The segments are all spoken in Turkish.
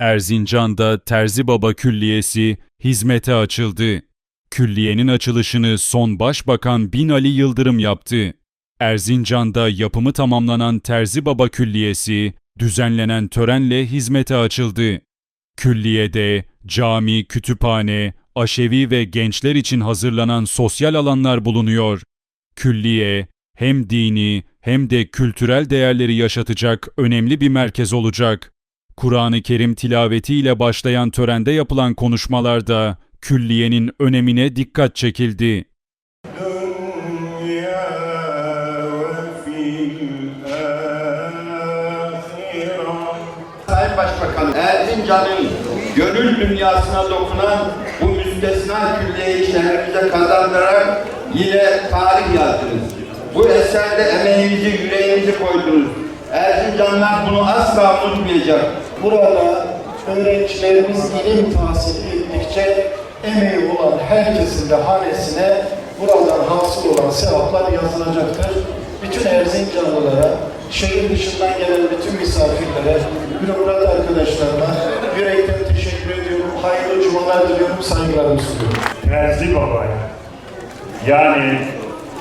Erzincan'da Terzi Baba Külliyesi hizmete açıldı. Külliyenin açılışını son Başbakan Binali Yıldırım yaptı. Erzincan'da yapımı tamamlanan Terzi Baba Külliyesi düzenlenen törenle hizmete açıldı. Külliyede cami, kütüphane, aşevi ve gençler için hazırlanan sosyal alanlar bulunuyor. Külliye hem dini hem de kültürel değerleri yaşatacak önemli bir merkez olacak. Kur'an-ı Kerim tilavetiyle başlayan törende yapılan konuşmalarda külliyenin önemine dikkat çekildi. Sayın Başbakanım, Erzincan'ın gönül dünyasına dokunan bu müstesna külliyeyi şehrimize kazandırarak yine tarih yazdınız. Bu eserde emeğinizi, yüreğinizi koydunuz. Erzincanlar bunu asla unutmayacak. Burada öğrencilerimiz ilim tahsil ettikçe emeği olan herkesin de hanesine buradan hasıl olan sevaplar yazılacaktır. Bütün Erzincanlılara, şehir dışından gelen bütün misafirlere, bürokrat arkadaşlarıma yürekten teşekkür ediyorum. Hayırlı cumalar diliyorum, saygılarımı sunuyorum. Terzi Baba'ya yani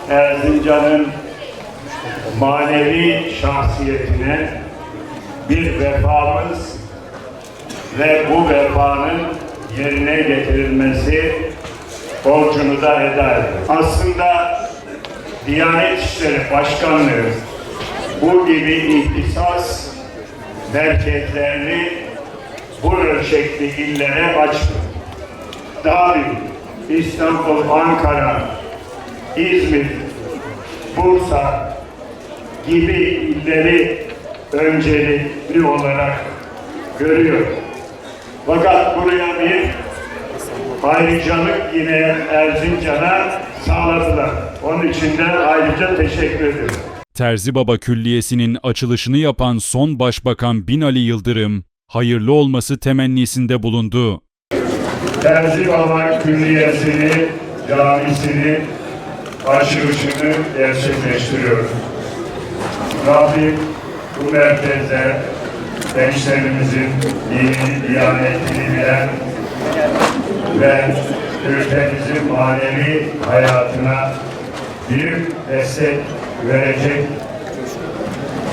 Erzincan'ın manevi şahsiyetine bir vefamız ve bu vefanın yerine getirilmesi borcunu da eda ediyor. Aslında Diyanet İşleri Başkanlığı bu gibi ihtisas merkezlerini bu ölçekli illere açmıyor daha İstanbul, Ankara, İzmir, Bursa gibi illeri öncelikli olarak görüyor. Fakat buraya bir ayrıcalık yine Erzincan'a sağladılar. Onun için de ayrıca teşekkür ediyorum. Terzi Baba Külliyesi'nin açılışını yapan son Başbakan Binali Yıldırım, hayırlı olması temennisinde bulundu. Terzi Baba Külliyesi'ni, camisini, açılışını gerçekleştiriyoruz. Rabbim bu merkezde gençlerimizin dini, diyanetini bilen ve ülkemizin manevi hayatına büyük destek verecek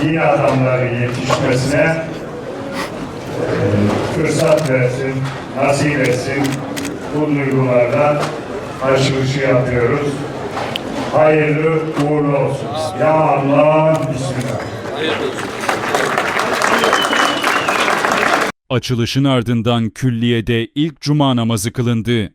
iyi adamların yetişmesine fırsat versin, nasip etsin. Bu duygularla açılışı yapıyoruz. Hayırlı uğurlu olsun. Ya Allah, Bismillah. Açılışın ardından külliyede ilk cuma namazı kılındı.